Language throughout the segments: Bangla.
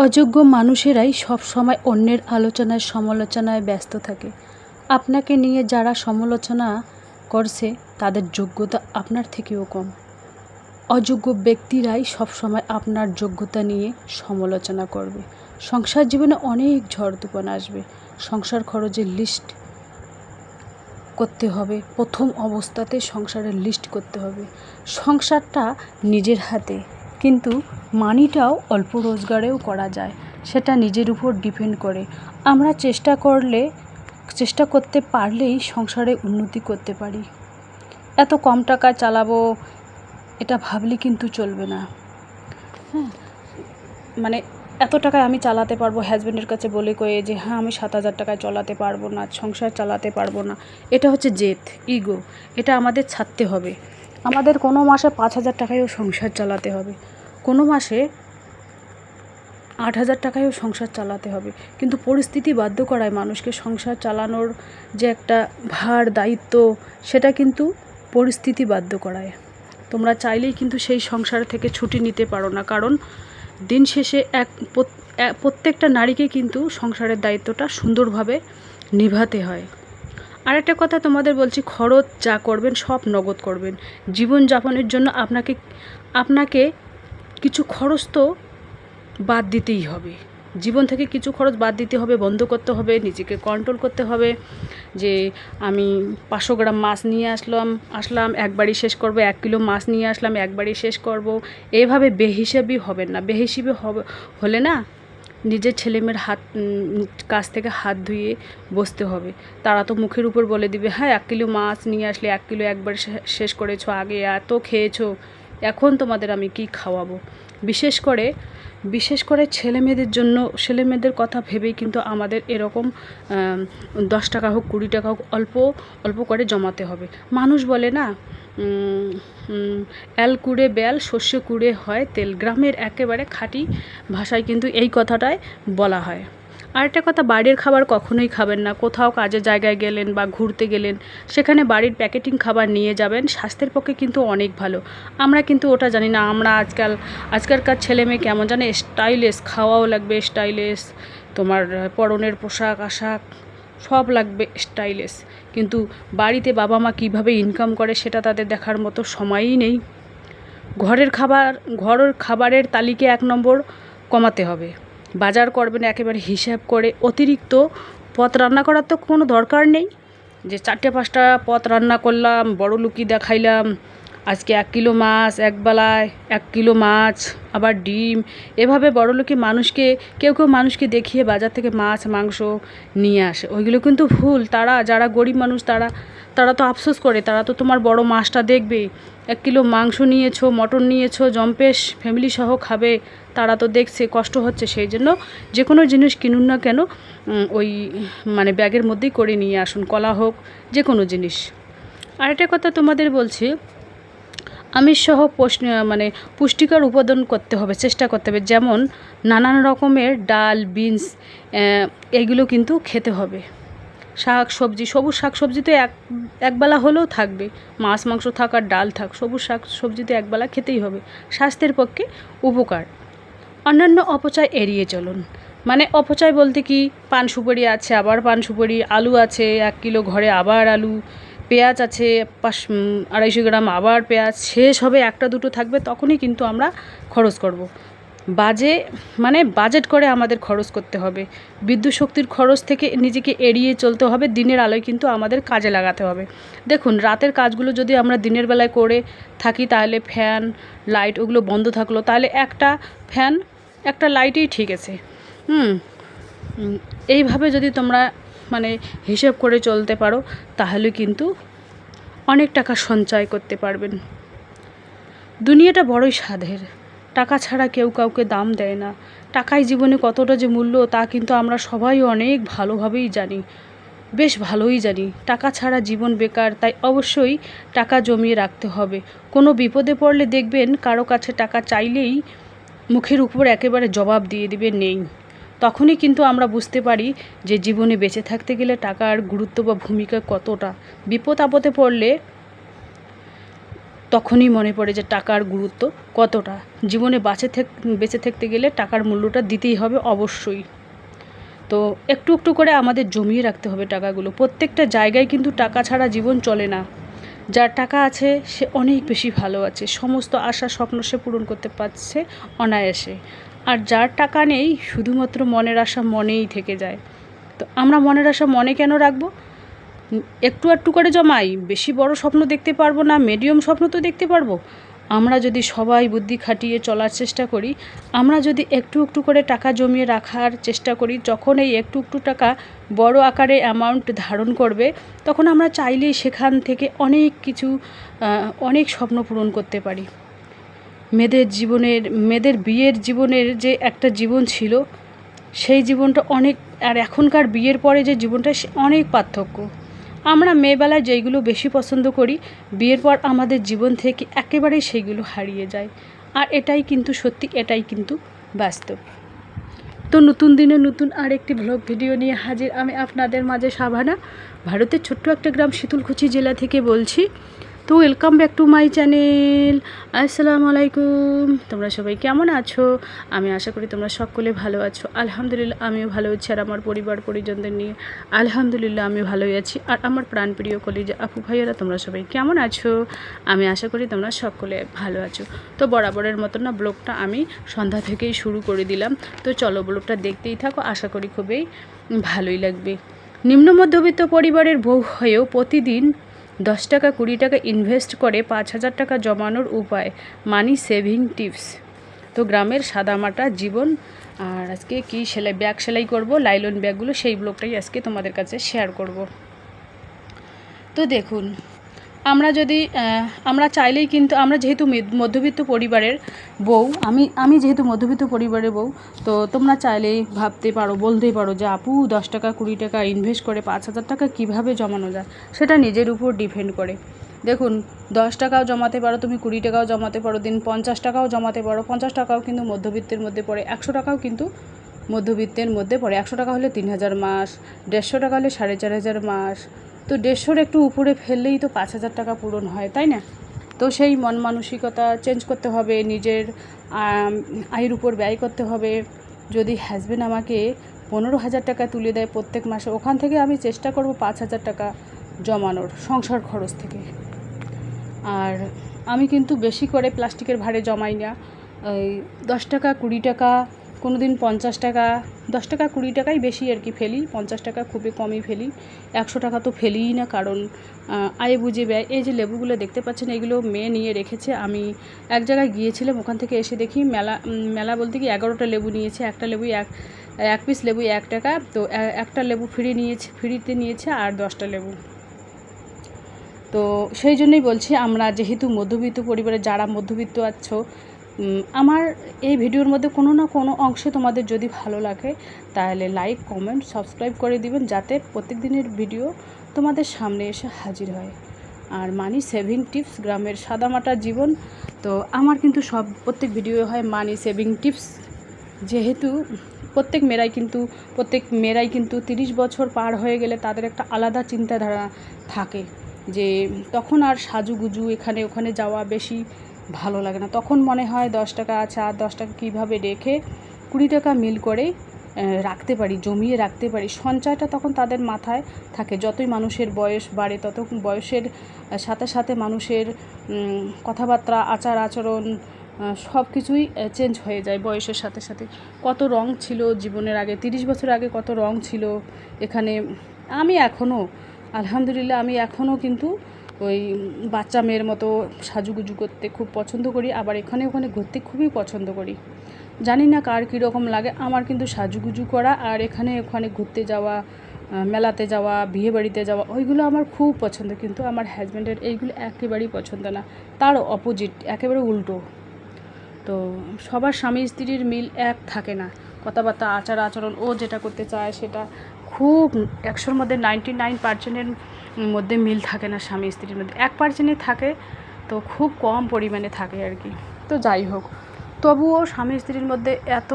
অযোগ্য মানুষেরাই সব সময় অন্যের আলোচনায়, সমালোচনায় ব্যস্ত থাকে। আপনাকে নিয়ে যারা সমালোচনা করছে, তাদের যোগ্যতা আপনার থেকেও কম। অযোগ্য ব্যক্তিরাই সবসময় আপনার যোগ্যতা নিয়ে সমালোচনা করবে। সংসার জীবনে অনেক ঝড় তুফান আসবে। সংসার খরচের লিস্ট করতে হবে। প্রথম অবস্থাতে সংসারের লিস্ট করতে হবে। সংসারটা নিজের হাতে। কিন্তু মানিটাও অল্প রোজগারেও করা যায়, সেটা নিজের উপর ডিপেন্ড করে। আমরা চেষ্টা করলে, চেষ্টা করতে পারলেই সংসারে উন্নতি করতে পারি। এত কম টাকায় চালাবো, এটা ভাবলে কিন্তু চলবে না। হ্যাঁ মানে এত টাকায় আমি চালাতে পারব হাজব্যান্ডের কাছে বলে কয়ে যে হ্যাঁ আমি সাত হাজার টাকায় চালাতে পারব না, সংসার চালাতে পারব না। এটা হচ্ছে জেদ ইগো এটা আমাদের ছাড়তে হবে। আমাদের কোনো মাসে পাঁচ হাজার টাকায়ও সংসার চালাতে হবে। কোনো মাসে আট হাজার টাকায়ও সংসার চালাতে হবে। কিন্তু পরিস্থিতি বাধ্য করায় মানুষকে সংসার চালানোর যে একটা ভার, দায়িত্ব, সেটা কিন্তু পরিস্থিতি বাধ্য করায়। তোমরা চাইলেই কিন্তু সেই সংসার থেকে ছুটি নিতে পারো না। কারণ দিন শেষে এক প্রত্যেকটা নারীকে কিন্তু সংসারের দায়িত্বটা সুন্দরভাবে নিভাতে হয়। আরেকটা কথা তোমাদের বলছি, খরচ যা করবেন সব নগদ করবেন। জীবনযাপনের জন্য আপনাকে আপনাকে কিছু খরচ তো বাদ দিতেই হবে। জীবন থেকে কিছু খরচ বাদ দিতে হবে, বন্ধ করতে হবে, নিজেকে কন্ট্রোল করতে হবে। যে আমি পাঁচশো গ্রাম মাছ নিয়ে আসলাম আসলাম একবারই শেষ করব, এক কিলো মাছ নিয়ে আসলাম একবারই শেষ করব। এভাবে বেহিসাবি হবেন না। বেহিসাবি হবে, হলে না নিজের ছেলেমেয়ের হাত কাছ থেকে হাত ধুয়ে বসতে হবে। তারা তো মুখের উপর বলে দিবে হ্যাঁ এক কিলো মাছ নিয়ে আসলে এক কিলো একবার শেষ করেছ, আগে এত খেয়েছো। এখন তোমাদের আমি কি খাওয়াবো? বিশেষ করে বিশেষ করে ছেলে মেয়েদের জন্য, ছেলে মেয়েদের কথা ভেবেই কিন্তু আমাদের এরকম দশ টাকা হোক, কুড়ি টাকা হোক, অল্প অল্প করে জমাতে হবে। মানুষ বলে না এল কুড়ে বেল, শস্য কুড়ে হয়, তেল। গ্রামের একেবারে খাঁটি ভাষায় কিন্তু এই কথাটাই বলা হয়। আরেকটা কথা বাইরের খাবার কখনোই খাবেন না। কোথাও কাজের জায়গায় গেলেন বা ঘুরতে গেলেন, সেখানে বাড়ির প্যাকেটিং খাবার নিয়ে যাবেন, স্বাস্থ্যের পক্ষে কিন্তু অনেক ভালো। আমরা কিন্তু ওটা জানি না, আমরা আজকাল, আজকালকার ছেলে মেয়ে কেমন জানে স্টাইলিশ খাওয়াও লাগবে স্টাইলিশ তোমার পরনের পোশাক, আশাক সব লাগবে স্টাইলিশ কিন্তু বাড়িতে বাবা মা কীভাবে ইনকাম করে সেটা তাদের দেখার মতো সময়ই নেই। ঘরের খাবার, ঘরের খাবারের তালিকা এক নম্বর কমাতে হবে। বাজার করবেন একেবারে হিসাব করে। অতিরিক্ত পথ রান্না করার তো কোনো দরকার নেই। যে চারটে পাঁচটা পথ রান্না করলাম, বড় লুকি দেখাইলাম আজকে এক কিলো মাছ একবেলায় এক কিলো মাছ, আবার ডিম। এভাবে বড় লোকে মানুষকে, কেউ কেউ মানুষকে দেখিয়ে বাজার থেকে মাছ, মাংস নিয়ে আসে। ওইগুলো কিন্তু ভুল। তারা, যারা গরিব মানুষ, তারা তারা তো আফসোস করে। তারা তো তোমার বড় মাছটা দেখবে। এক কিলো মাংস নিয়েছো, মটন নিয়েছো, জম্পেশ, ফ্যামিলি সহ খাবে। তারা তো দেখছে, কষ্ট হচ্ছে। সেই জন্য যে কোনো জিনিস কিনুন না কেন ওই মানে ব্যাগের মধ্যেই করে নিয়ে আসুন। কলা হোক, যে কোনো জিনিস। আরেকটা কথা তোমাদের বলছি আমিষসহ মানে পুষ্টিকর উপাদান করতে হবে, চেষ্টা করতে হবে। যেমন নানান রকমের ডাল, বিনস এগুলো কিন্তু খেতে হবে। শাক সবজি, সবুজ শাক সবজি তো এক, একবেলা হলেও থাকবে। মাছ, মাংস থাক আর ডাল থাক, সবুজ শাক সবজি তো একবেলা খেতেই হবে। স্বাস্থ্যের পক্ষে উপকার। অন্যান্য অপচয় এড়িয়ে চলুন। মানে অপচয় বলতে কি? পান সুপারি আছে, আবার পান সুপারি, আলু আছে, এক কিলো ঘরে আবার আলু। পেঁয়াজ আছে, পাঁচ আড়াইশো গ্রাম আবার পেঁয়াজ, শেষ হবে একটা দুটো থাকবে, তখনই কিন্তু আমরা খরচ করব। বাজে মানে বাজেট করে আমাদের খরচ করতে হবে। বিদ্যুৎ শক্তির খরচ থেকে নিজেকে এড়িয়ে চলতে হবে, দিনের আলোয় কিন্তু আমাদের কাজে লাগাতে হবে। দেখুন, রাতের কাজগুলো যদি আমরা দিনের বেলায় করে থাকি, তাহলে ফ্যান, লাইট ওগুলো বন্ধ থাকল, তাহলে একটা ফ্যান, একটা লাইটেই ঠিক আছে। হুম এইভাবে যদি তোমরা মানে হিসেব করে চলতে পারো, তাহলে কিন্তু অনেক টাকা সঞ্চয় করতে পারবেন। দুনিয়াটা বড়ই সাধের। টাকা ছাড়া কেউ কাউকে দাম দেয় না। টাকায় জীবনে কতটা যে মূল্য, তা কিন্তু আমরা সবাই অনেক ভালোভাবেই জানি। বেশ ভালোই জানি। টাকা ছাড়া জীবন বেকার, তাই অবশ্যই টাকা জমিয়ে রাখতে হবে। কোনো বিপদে পড়লে দেখবেন কারও কাছে টাকা চাইলেই মুখের উপর একেবারে জবাব দিয়ে দিবে, নেই। তখনই কিন্তু আমরা বুঝতে পারি যে জীবনে বেঁচে থাকতে গেলে টাকার গুরুত্ব বা ভূমিকা কতটা। বিপদ আপদে পড়লে তখনই মনে পড়ে যে টাকার গুরুত্ব কতটা। জীবনে বাঁচে বেঁচে থাকতে গেলে টাকার মূল্যটা দিতেই হবে অবশ্যই। তো একটু একটু করে আমাদের জমিয়ে রাখতে হবে টাকাগুলো। প্রত্যেকটা জায়গায় কিন্তু টাকা ছাড়া জীবন চলে না। যার টাকা আছে, সে অনেক বেশি ভালো আছে। সমস্ত আশা, স্বপ্ন সে পূরণ করতে পারছে অনায়াসে। আর যার টাকা নেই, শুধুমাত্র মনের আশা মনেই থেকে যায়। তো আমরা মনের আশা মনে কেন রাখব? একটু একটু করে জমাই, বেশি বড় স্বপ্ন দেখতে পারব না মিডিয়াম স্বপ্ন তো দেখতে পারব। আমরা যদি সবাই বুদ্ধি খাটিয়ে চলার চেষ্টা করি, আমরা যদি একটু একটু করে টাকা জমিয়ে রাখার চেষ্টা করি, যখন এই একটু একটু টাকা বড় আকারে অ্যামাউন্ট ধারণ করবে, তখন আমরা চাইলেই সেখান থেকে অনেক কিছু অনেক স্বপ্ন পূরণ করতে পারি। মেয়েদের জীবনের, মেয়েদের বিয়ের জীবনের যে একটা জীবন ছিল, সেই জীবনটা অনেক, আর এখনকার বিয়ের পরে যে জীবনটা অনেক পার্থক্য। আমরা মেয়েবেলায় যেইগুলো বেশি পছন্দ করি, বিয়ের পর আমাদের জীবন থেকে একেবারেই সেইগুলো হারিয়ে যায়। আর এটাই কিন্তু সত্যি, এটাই কিন্তু বাস্তব। তো নতুন দিনে নতুন আর একটি ব্লগ ভিডিও নিয়ে হাজির আমি আপনাদের মাঝে সাভানা ভারতের ছোট্ট একটা গ্রাম শীতলকুচি জেলা থেকে বলছি তো welcome back to my channel আসসালামু আলাইকুম তোমরা সবাই কেমন আছো? আমি আশা করি তোমরা সকলে ভালো আছো। আলহামদুলিল্লাহ, আমিও ভালো আছি আর আমার পরিবার পরিজনদের নিয়ে আলহামদুলিল্লাহ আমি ভালোই আছি। আর আমার প্রাণপ্রিয় কলিজা আপু ভাইয়েরা, তোমরা সবাই কেমন আছো? আমি আশা করি তোমরা সকলে ভালো আছো। তো বরাবরের মতো না, ব্লগটা আমি সন্ধ্যা থেকেই শুরু করে দিলাম। তো চলো ব্লগটা দেখতেই থাকো, আশা করি খুবই ভালোই লাগবে। নিম্ন মধ্যবিত্ত পরিবারের বউ হয়েও প্রতিদিন দশ টাকা কুড়ি টাকা ইনভেস্ট করে পাঁচ হাজার টাকা জমানোর উপায়। মানি সেভিং টিপস তো গ্রামের সাদামাটা জীবন, আর আজকে কি সেলাই, ব্যাগ সেলাই করব, লাইলন ব্যাগগুলো, সেই ব্লগটাই আজকে তোমাদের কাছে শেয়ার করব। তো দেখুন আমরা যদি আমরা চাইলেই কিন্তু, আমরা যেহেতু মধ্যবিত্ত পরিবারের বউ, আমি আমি যেহেতু মধ্যবিত্ত পরিবারের বউ, তো তোমরা চাইলেই ভাবতে পারো, বলতেই পারো যে, আপু, দশ টাকা, কুড়ি টাকা ইনভেস্ট করে পাঁচ হাজার টাকা কীভাবে জমানো যায়? সেটা নিজের উপর ডিপেন্ড করে। দেখুন, দশ টাকাও জমাতে পারো, তুমি কুড়ি টাকাও জমাতে পারো, দিন পঞ্চাশ টাকাও জমাতে পারো, পঞ্চাশ টাকাও কিন্তু মধ্যবিত্তের মধ্যে পড়ে, একশো টাকাও কিন্তু মধ্যবিত্তের মধ্যে পড়ে, একশো টাকা হলে তিন হাজার মাস, দেড়শো টাকা হলে সাড়ে চার হাজার মাস তো দেড়শোর একটু উপরে ফেললেই তো পাঁচ হাজার টাকা পূরণ হয়, তাই না? তো সেই মন মানসিকতা চেঞ্জ করতে হবে, নিজের আয়ের উপর ব্যয় করতে হবে। যদি হাজবেন্ড আমাকে পনেরো হাজার টাকা তুলে দেয় প্রত্যেক মাসে, ওখান থেকে আমি চেষ্টা করব পাঁচ হাজার টাকা জমানোর সংসার খরচ থেকে। আর আমি কিন্তু বেশি করে প্লাস্টিকের ভাড়ে জমাই না। ওই দশ টাকা, কুড়ি টাকা কোনো দিন পঞ্চাশ টাকা, দশ টাকা, কুড়ি টাকাই বেশি আর কি ফেলি। পঞ্চাশ টাকা খুবই কমই ফেলি। একশো টাকা তো ফেলিই না, কারণ আয়ে বুঝে ব্যয়। এই যে লেবুগুলো দেখতে পাচ্ছেন, এগুলো মেয়ে নিয়ে রেখেছে। আমি এক জায়গায় গিয়েছিলাম, ওখান থেকে এসে দেখি মেলা মেলা বলতে কি এগারোটা লেবু নিয়েছে। একটা লেবু এক এক পিস লেবু এক টাকা। তো একটা লেবু ফ্রি নিয়েছে, ফ্রিতে নিয়েছে আর দশটা লেবু। তো, সেই জন্যই বলছি, আমরা যেহেতু মধ্যবিত্ত পরিবারে, যারা মধ্যবিত্ত আছো আমার এই ভিডিওর মধ্যে কোনো না কোনো অংশে তোমাদের যদি ভালো লাগে, তাহলে লাইক কমেন্ট সাবস্ক্রাইব করে দিবেন যাতে প্রত্যেক দিনের ভিডিও তোমাদের সামনে এসে হাজির হয়। আর মানি সেভিং টিপস গ্রামের সাদামাটা জীবন, তো আমার কিন্তু সব প্রত্যেক ভিডিও হয় মানি সেভিং টিপস যেহেতু প্রত্যেক মেয়েরাই কিন্তু, প্রত্যেক মেয়েরাই কিন্তু তিরিশ বছর পার হয়ে গেলে তাদের একটা আলাদা চিন্তাধারা থাকে যে তখন আর সাজুগুজু এখানে ওখানে যাওয়া বেশি ভালো লাগে না। তখন মনে হয় দশ টাকা আছে, আর দশ টাকা কীভাবে রেখে কুড়ি টাকা মিল করে রাখতে পারি, জমিয়ে রাখতে পারি। সঞ্চয়টা তখন তাদের মাথায় থাকে। যতই মানুষের বয়স বাড়ে তত বয়সের সাথে সাথে মানুষের কথাবার্তা, আচার, আচরণ সব কিছুই চেঞ্জ হয়ে যায় বয়সের সাথে সাথে। কত রং ছিল জীবনের আগে, তিরিশ বছর আগে কত রং ছিল এখানে। আমি এখনও আলহামদুলিল্লাহ আমি এখনও কিন্তু ওই বাচ্চা মেয়ের মতো সাজুগুজু করতে খুব পছন্দ করি, আবার এখানে ওখানে ঘুরতে খুবই পছন্দ করি। জানি না কার কীরকম লাগে, আমার কিন্তু সাজুগুজু করা আর এখানে ওখানে ঘুরতে যাওয়া মেলাতে যাওয়া বিয়ে বাড়িতে যাওয়া, ওইগুলো আমার খুব পছন্দ, কিন্তু আমার হাজব্যান্ডের এইগুলো একেবারেই পছন্দ না। তার অপোজিট একেবারে উল্টো। তো সবার স্বামী স্ত্রীর মিল এক থাকে না। কথাবার্তা আচার আচরণ ও যেটা করতে চায় সেটা খুব একশোর মধ্যে নাইনটি নাইন পার্সেন্টের মধ্যে মিল থাকে না স্বামী স্ত্রীর মধ্যে। এক পার্সেন্টই থাকে, তো খুব কম পরিমাণে থাকে আর কি। তো যাই হোক, তবুও স্বামী স্ত্রীর মধ্যে এত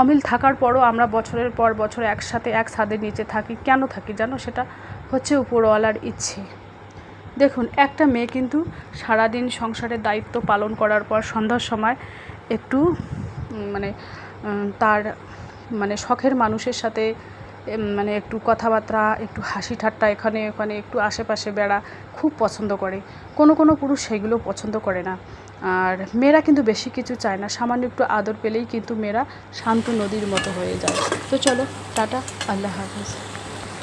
অমিল থাকার পরও আমরা বছরের পর বছর একসাথে, এক ছাদের নিচে থাকি, কেন থাকি জানো? সেটা হচ্ছে উপরওয়ালার ইচ্ছে। দেখুন, একটা মেয়ে কিন্তু সারাদিন সংসারের দায়িত্ব পালন করার পর সন্ধ্যার সময় একটু মানে তার মানে শখের মানুষের সাথে মানে একটু কথাবার্তা, একটু হাসি ঠাট্টা এখানে, ওখানে, একটু আশেপাশে বেড়া খুব পছন্দ করে। কোনো কোনো পুরুষ সেগুলো পছন্দ করে না। আর মেয়েরা কিন্তু বেশি কিছু চায় না। সামান্য একটু আদর পেলেই কিন্তু মেয়েরা শান্ত নদীর মতো হয়ে যায়। তো চলো, টাটা, আল্লাহ হাফিজ।